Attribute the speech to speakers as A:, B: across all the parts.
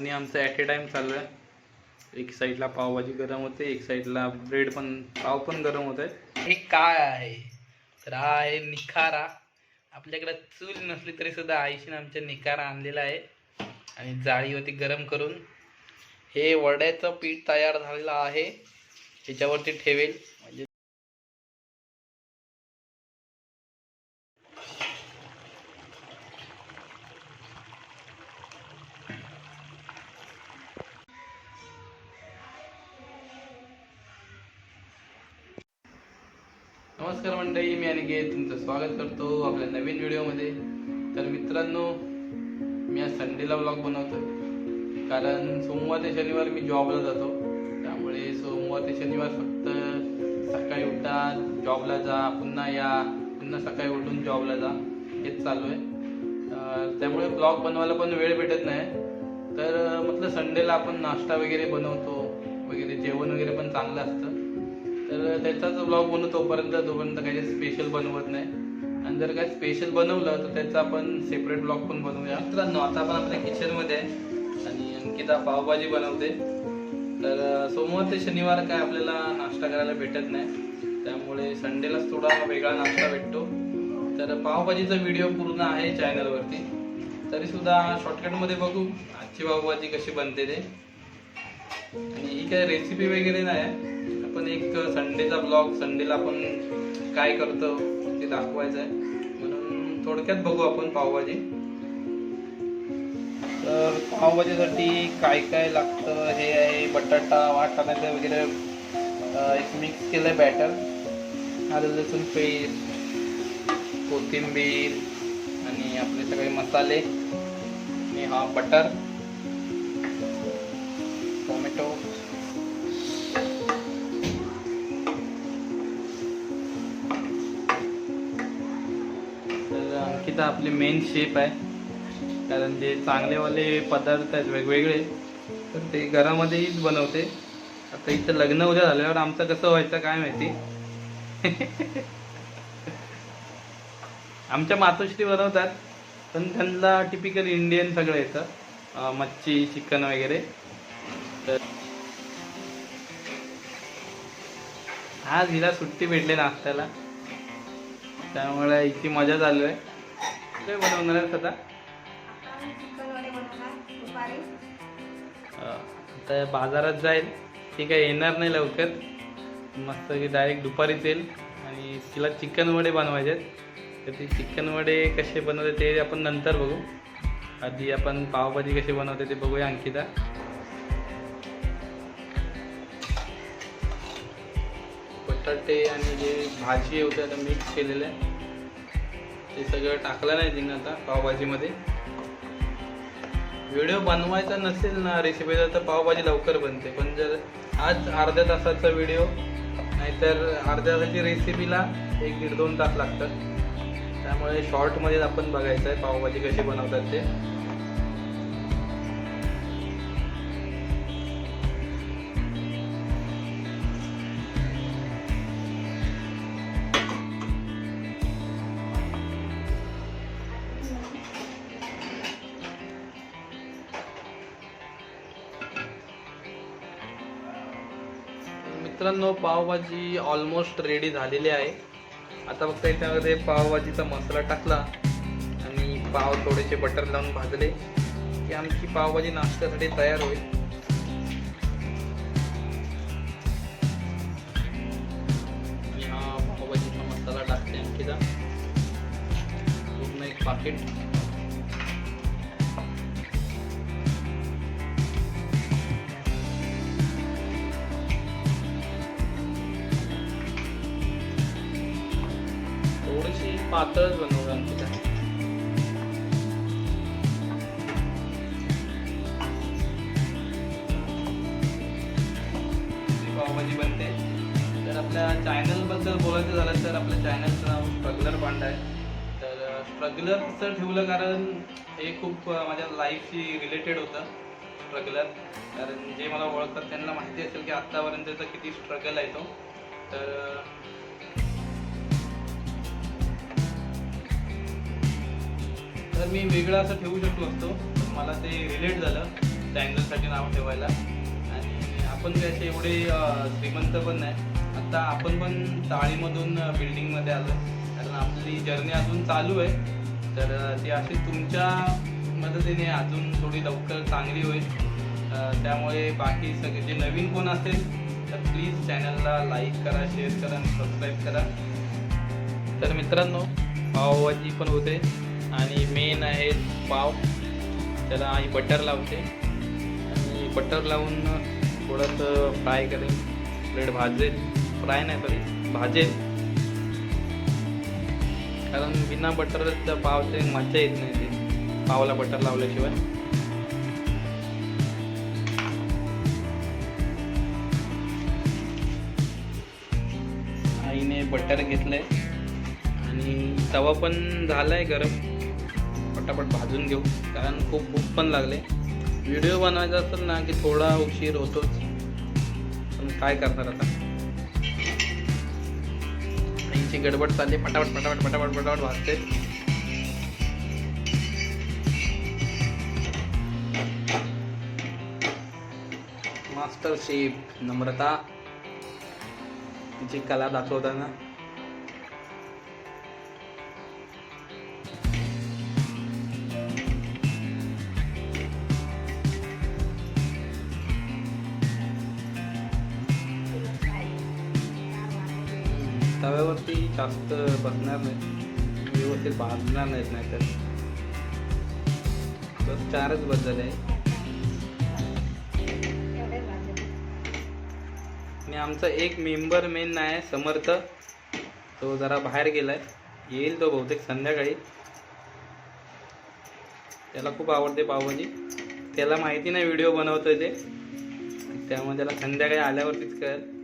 A: दोन्ही आमचं at a time चाललं एक साईडला पावभाजी गरम होते एक साईडला ब्रेड पण पाव पण गरम होत आहे हे काय आहे? तर हा आहे निखारा. आपल्याकडे चूल नसली तरी सुद्धा आईशीने आमच्या निखारा आणलेला आहे. आणि जाळीवरती गरम करून हे वड्याचं पीठ तयार झालेलं आहे. त्याच्यावरती ठेवेल. म्हणजे नमस्कार मंडळी मी अनिकेत. तुमचं स्वागत करतो आपल्या नवीन व्हिडिओमध्ये. तर मित्रांनो मी आज संडेला ब्लॉग बनवतो. कारण सोमवार ते शनिवार मी जॉबला जातो. त्यामुळे सोमवार ते शनिवार फक्त सकाळी उठा जॉबला जा पुन्हा या पुन्हा सकाळी उठून जॉबला जा. हेच चालू आहे. त्यामुळे ब्लॉग बनवायला पण वेळ भेटत नाही. तर म्हटलं संडेला आपण नाश्ता वगैरे बनवतो. वगैरे जेवण वगैरे पण चांगलं असतं. तर त्याचाच ब्लॉग बनवतो तोपर्यंत तोपर्यंत काही स्पेशल बनवत नाही. आणि जर काही स्पेशल बनवलं तर त्याचा आपण सेपरेट ब्लॉग पण बनवूया. मित्रांनो आता आपण आपल्या किचनमध्ये आहे. आणि अंकिता पावभाजी बनवते. तर सोमवार ते शनिवार काय आपल्याला नाश्ता करायला भेटत नाही. त्यामुळे संडेलाच थोडा वेगळा नाश्ता भेटतो. तर पावभाजीचा व्हिडिओ पूर्ण आहे चॅनलवरती तरी सुद्धा शॉर्टकटमध्ये बघू आजची पावभाजी कशी बनते ते. आणि ही काय रेसिपी वगैरे नाही आहे. आपण एक संडेचा ब्लॉग संडेला आपण काय करतो ते दाखवायचं आहे म्हणून थोडक्यात बघू आपण पावभाजी. तर पावभाजीसाठी काय काय लागतं? हे आहे बटाटा वाटाण्याचं वगैरे एक मिक्स केलं बॅटर आलं लसूण पेस्ट कोथिंबीर आणि आपले सगळे मसाले. आणि हा बटर आपले मेन शेप आहे. कारण जे चांगलेवाले पदार्थ आहेत वेगवेगळे तर ते घरामध्येच बनवते. आता इथं लग्न उद्या झाल्यावर आमचं कसं व्हायचं काय माहिती? आमच्या मातोश्री बनवतात पण त्यांना टिपिकल इंडियन सगळं येतं. मच्छी चिकन वगैरे. तर आज हिला सुट्टी भेटली नाश्त्याला. त्यामुळे इतकी मजा चालू आहे. काय बनवणार आहेस आता? आता बाजारात जाईल. ती काही येणार नाही लवकर. मस्त की डायरेक्ट दुपारीच येईल आणि तिला चिकन वडे बनवायचे आहेत. तर ते चिकन वडे कसे बनवते ते आपण नंतर बघू. आधी आपण पावभाजी कशी बनवते ते बघूया अंकिता. बटाटे आणि जे भाजी होते आता मिक्स केलेलं. आहे ते सगळं टाकलं नाही तिने आता पावभाजीमध्ये. व्हिडिओ बनवायचा नसेल ना रेसिपीचा तर पावभाजी लवकर बनते. पण जर आज अर्ध्या तासाचा व्हिडिओ नाहीतर अर्ध्या तासाची रेसिपीला एक दीड दोन तास लागतात. त्यामुळे शॉर्टमध्येच आपण बघायचं आहे पावभाजी कशी बनवतात ते. मित्रांनो पावभाजी ऑलमोस्ट रेडी झालेली आहे. आता फक्त याच्यामध्ये पावभाजीचा मसाला टाकला आणि पाव थोडेसे बटर लावून भाजले की आमची पावभाजी नाश्त्यासाठी तयार होईल. पावभाजीचा मसाला टाकते आणखीचा पूर्ण एक पाकिट पातळच बनवू आणखीचा ही पावभाजी बनते. तर आपल्या चॅनलबद्दल बोलायचं झालं तर आपल्या चॅनलचं नाव स्ट्रगलर पांडा आहे. तर स्ट्रगलरचं ठेवलं कारण हे खूप माझ्या लाईफशी रिलेटेड होतं स्ट्रगलर कारण जे मला ओळखतात त्यांना माहिती असेल की आत्तापर्यंतचा किती स्ट्रगल आहे तो. तर तर मी वेगळं असं ठेवू शकलो असतो मला ते रिलेट झालं चॅनलसाठी नाव ठेवायला. आणि आपण ते असे एवढे श्रीमंत पण नाही. आता आपण पण चाळीमधून बिल्डिंगमध्ये आलो कारण आपली जर्नी अजून चालू आहे. तर ती अशी तुमच्या मदतीने अजून थोडी लवकर चांगली होईल. त्यामुळे बाकी सगळे जे नवीन कोण असेल तर प्लीज चॅनलला लाईक करा शेअर करा आणि सबस्क्राईब करा. तर मित्रांनो पावभाजी पण होते. आणि मेन आहे पाव. त्याला आई बटर लावते. आणि बटर लावून थोडंसं फ्राय करेल ब्रेड भाजेल. फ्राय नाही सॉरी भाजेल. कारण बिना बटरचं पावचे मजा येत नाही ते. पावला बटर लावल्याशिवाय. आईने बटर घेतलंय. आणि तवा पण झालाय गरम. पटापट भाजून घेऊ. कारण खूप भूक पण लागले. व्हिडिओ बनवायचा असेल ना की थोडा उशीर होतोच. पण काय करणार आता? त्यांची गडबड चालली. पटापट पटापट पटापट पटापट भाजते. मास्टर शेफ नम्रता. तिची कला दाखवताना. जास्त बसणार नाही. व्यवस्थित बांधणार नाहीत नाही तर बस चारच बदल आहे. आणि आमचा एक मेंबर मेन आहे समर्थ. तो जरा बाहेर गेलाय. येईल तो बहुतेक संध्याकाळी. त्याला खूप आवडते पावभाजी. त्याला माहिती नाही व्हिडिओ बनवतोय ते. त्यामुळे त्याला संध्याकाळी आल्यावरतीच कळेल.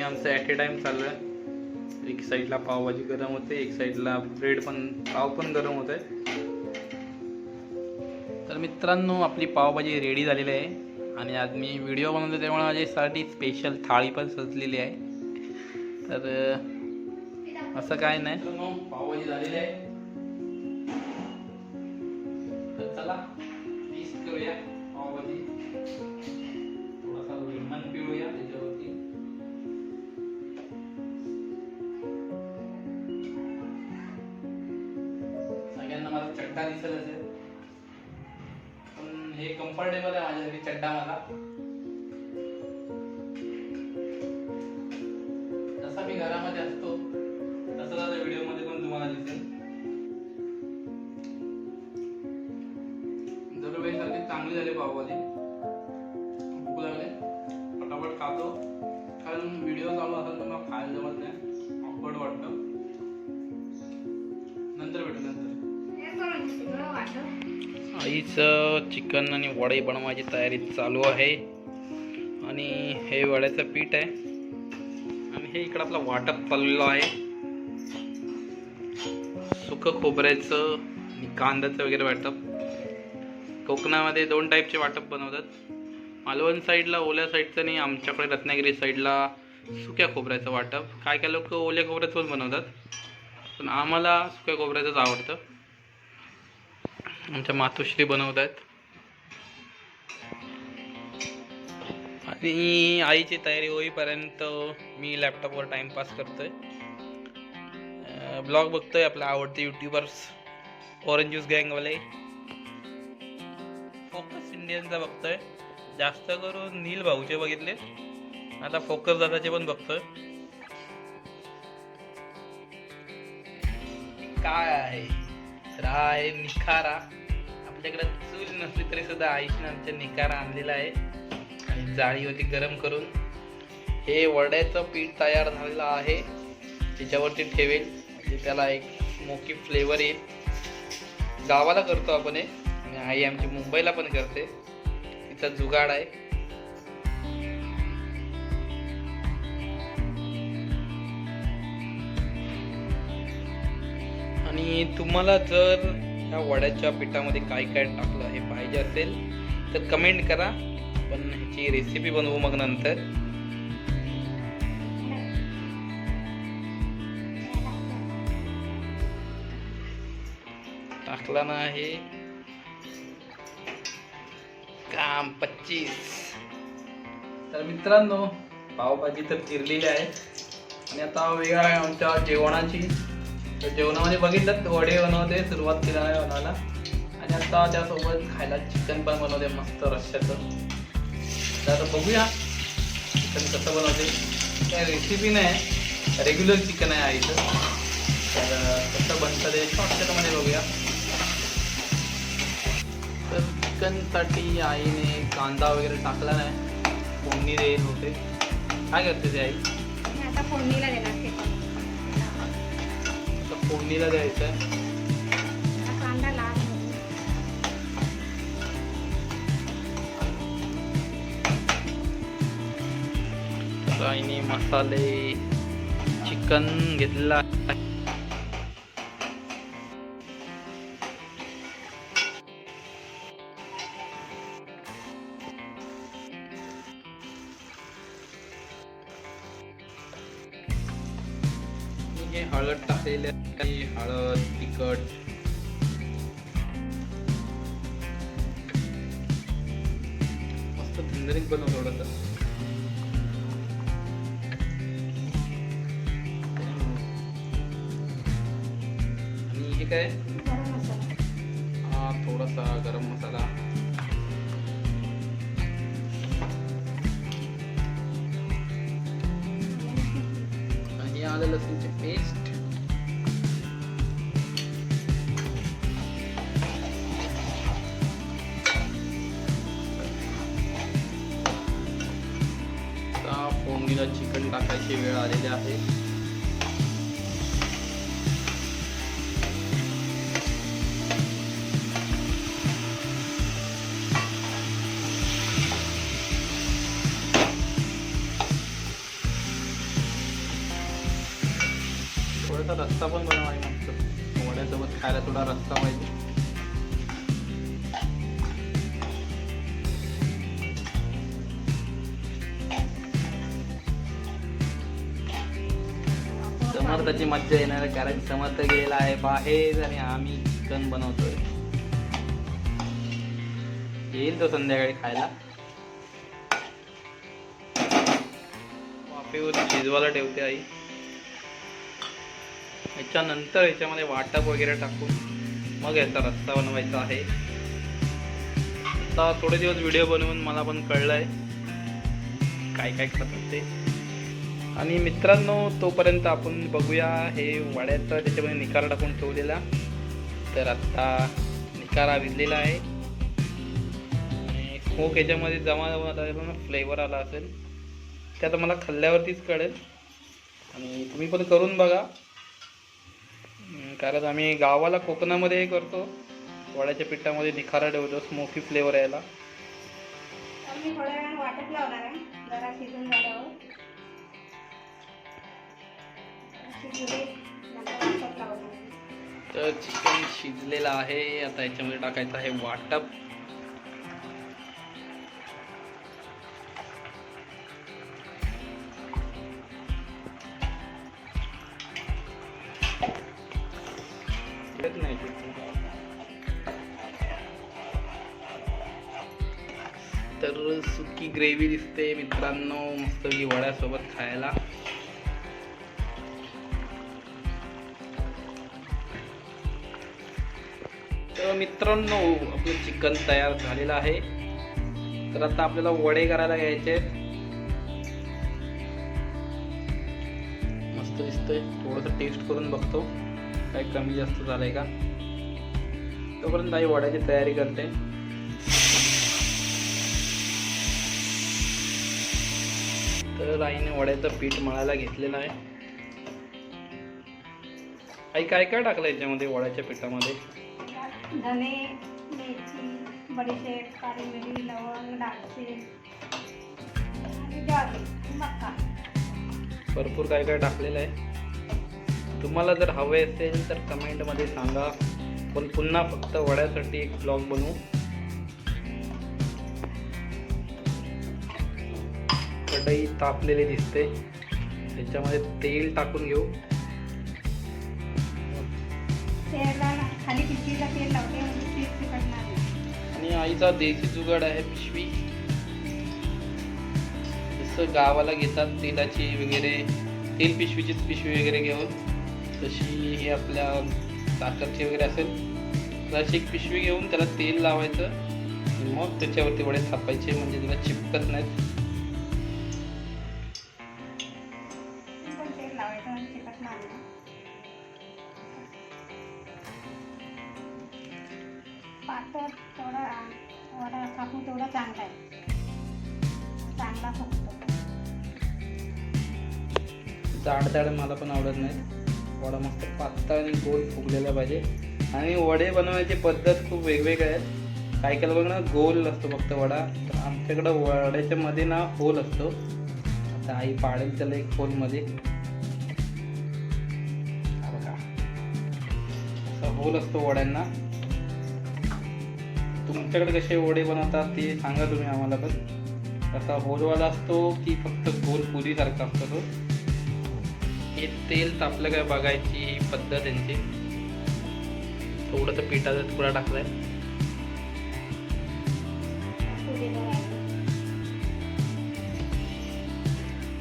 A: आणि आमचं ॲट ए टाईम चाललं आहे. एक साईडला पावभाजी गरम होते एक साईडला ब्रेड पण पाव पण गरम होत आहे तर मित्रांनो आपली पावभाजी रेडी झालेली आहे. आणि आज मी व्हिडिओ बनवतो त्यामुळे माझ्यासाठी स्पेशल थाळी पण सजलेली आहे. तर असं काय नाही. पावभाजी झालेली आहे. तर चला करूया. कम्फर्टेबल आहे आईचं चिकन आणि वडे बनवायची तयारी चालू आहे. आणि हे वड्याचं पीठ आहे. आणि हे इकडं आपलं वाटप चाललेलं आहे. सुकं खोबऱ्याचं आणि कांद्याचं वगैरे वाटप. कोकणामध्ये दोन टाईपचे वाटप बनवतात. मालवण साईडला ओल्या साईडचं आणि आमच्याकडे रत्नागिरी साईडला सुक्या खोबऱ्याचं वाटप. काय काय लोक ओल्या खोबऱ्याचं पण बनवतात. पण आम्हाला सुक्या खोबऱ्याचंच आवडतं. आमच्या मातोश्री बनवत आहेत आणि आईची तयारी होईपर्यंत मी लॅपटॉपवर टाइमपास करतोय. ब्लॉग बघतोय आपले आवडते युट्यूबर्स ऑरेंज ज्यूस गँगवाले फोकस इंडियनचा बघतोय. जास्त करून नील भाऊचे बघितले. आता फोकस दादाचे पण बघतोय. काय? आहे तर आहे निखारा. आपल्याकडे चूल नसली तरी सुद्धा आईने आमच्या निखारा आणलेला आहे. आणि जाळीवरती गरम करून हे वड्याचं पीठ तयार झालेलं आहे. त्याच्यावरती ठेवेल. म्हणजे त्याला एक स्मोकी फ्लेवर येईल. गावाला करतो आपण हे. आणि आई आमची मुंबईला पण करते. तिचा जुगाड आहे. आणि तुम्हाला जर ह्या वड्याच्या पिठामध्ये काय काय टाकलं हे पाहिजे असेल तर कमेंट करा. पण ह्याची रेसिपी बनवू मग नंतर. टाकला ना आहे काम पच्चीस. तर मित्रांनो पावभाजी तर चिरलेली आहे. आणि आता वेगळा आहे आमच्या जेवणाची. जेवणामध्ये बघितलं वडे बनवते सुरुवात केला आहे बनवायला. आणि आता त्यासोबत खायला चिकन पण बनवते मस्त रश्याचं तर बघूया चिकन कसं बनवते. काय रेसिपी नाही रेग्युलर चिकन आहे आईचं. तर कसं बनतं ते शॉर्टकटमध्ये बघूया. तर चिकनसाठी आईने कांदा वगैरे टाकला नाही. फोडणी देत होते. काय करते ते आई?
B: आता फोडणीला देणार.
A: फोडणीला द्यायचं आहे. मसाले चिकन घेतलेला काय? हा थोडासा गरम मसाला. आणि आलं लसूणची पेस्ट. चिकन टाकायची वेळ आलेली आहे. रस्ता पण बनवा आहे मस्त. वड्यासोबत खायला थोडा रस्ता पाहिजे. समर्थाची मज्जा येणार आहे कारण समर्थ गेलेला आहे बाहेर आणि आम्ही चिकन बनवतोय. येईल तो संध्याकाळी खायला. वाफेवर शिजवायला ठेवते आई. याच्यानंतर याच्यामध्ये वाटप वगैरे टाकून मग याचा रस्ता बनवायचा आहे. आता थोडे दिवस व्हिडिओ बनवून मला पण कळलं आहे काय काय खातात ते. आणि मित्रांनो तोपर्यंत आपण बघूया हे वाड्याचा त्याच्यामध्ये निकारा टाकून ठेवलेला. तर आत्ता निकारा भिजलेला आहे. आणि स्मोक याच्यामध्ये जमा जमा फ्लेवर आला असेल. ते आता मला खाल्ल्यावरतीच कळेल. आणि तुम्ही पण करून बघा. कारण आम्ही गावाला कोकणामध्ये हे करतो. वड्याच्या पिठामध्ये निखारा ठेवतो स्मोकी फ्लेवर यायला.
B: तर मी थोड्या वेळाने वाटप लावणार आहे. जरा शिजून झाल्यावर. शिजले नंतर वाटप लावणार
A: तर चिकन शिजलेलं आहे. आता याच्यामध्ये टाकायचं आहे वाटप. ग्रेव्ही मित्रांनो मस्त की वड्यासोबत खायला. तर मित्रांनो आपलं चिकन तयार झालेलं आहे. तर आता आपल्याला वडे करायला घ्यायचे मस्त दिसतंय. थोडंसं टेस्ट करून बघतो. काय कमी जास्त झालंय का? तोपर्यंत आई वड्याची तयारी करते. तर आईने वड्याचं पीठ मळायला घेतलेलं आहे. आई काय काय टाकलं याच्यामध्ये वड्याच्या पिठामध्ये?
B: धने मेथी बडीशेप काळी मिरी लवंग दालचीन आणि ज्वारी मका.
A: भरपूर काय काय टाकलेलं आहे. तुम्हाला जर हवे असेल तर कमेंटमध्ये सांगा. पण पुन्हा फक्त वड्यासाठी एक ब्लॉग बनवू. कढई तापलेली दिसते. त्याच्यामध्ये तेल टाकून घेऊ.
B: म्हणजे
A: आणि आईचा देशी जुगाड आहे पिशवी. जसं गावाला घेतात तेलाची वगैरे तेल पिशवीचीच पिशवी वगैरे घेऊन तशी ही आपल्या साखरची वगैरे असेल तर अशी एक पिशवी घेऊन त्याला तेल लावायचं. मग त्याच्यावरती वडे थापायचे म्हणजे त्याला चिपकत नाहीत. मला पण आवडत नाही. वडा मस्त पातळ आणि गोल फुगलेला पाहिजे. आणि वडे बनवायची पद्धत खूप वेगवेगळ्या आहेत काही काही बघ ना गोल असतो फक्त वडा. तर आमच्याकडं वड्याच्या मध्ये ना होल असतो. आता आई पाडेल त्याला एक होलमध्ये असा होल असतो वड्यांना. तुमच्याकडे कसे वडे बनवतात ते सांगा तुम्ही आम्हाला पण. असा होलवाला असतो की फक्त गोल पुरीसारखा असतो तो. हे तेल तापलं काय बघायची ही पद्धत त्यांची. थोडंसं पिठाचा तुकडा टाकलाय.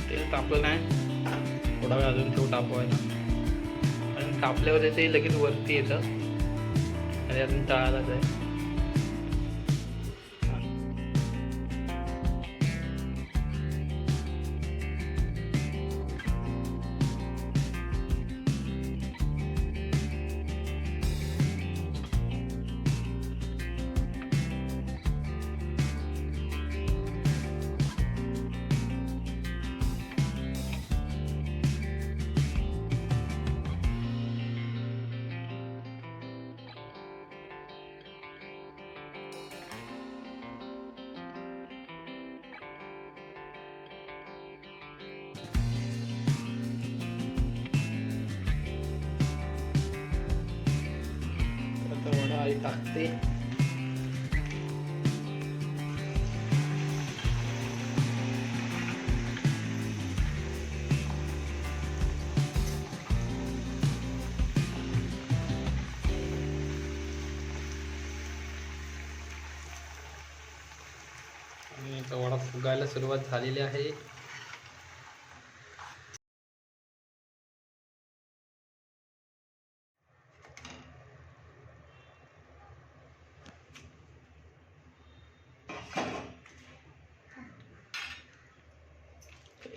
A: तेल तापलं नाही. थोडा वेळ अजून ठेव तापवायला. आणि तापल्यावर ते लगेच वरती येतं. आणि अजून तळालाच आहे आता वडा टाकते वडा फुगायला सुरुवात झालेली आहे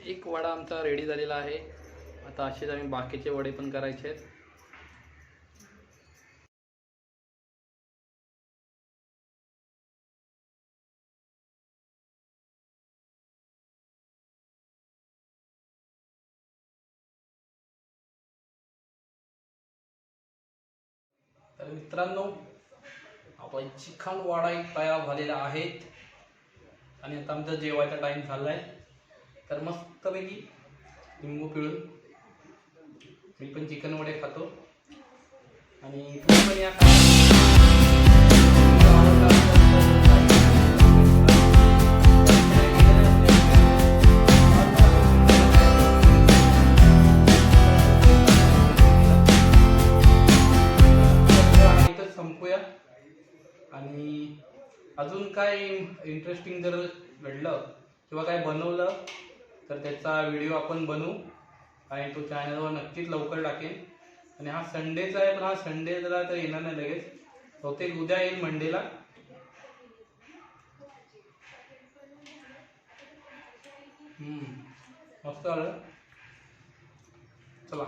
A: एक वडा आमचा रेडी झालेला आहे. आता असेच आम्ही बाकीचे वडे पण करायचे आहेत. तर मित्रांनो आपण चिकन वाडा एक तयार झालेला आहे. आणि आता आमचा जेवायचा टाइम झालाय. तर मस्तपैकी लिंबू पिळून मी पण चिकन वडे खातो. आणि तुम्ही पण या संपूया. आणि अजून काय इंटरेस्टिंग जर घडलं किंवा काय बनवलं तर त्याचा व्हिडिओ आपण बनवू आणि तो चॅनलवर नक्कीच लवकर टाकेन. आणि हा संडेचा आहे पण हा संडे जरा तर येणार नाही लगेच. बहुतेक उद्या येईल मंडेला. हम्म. मस्त आलं चला.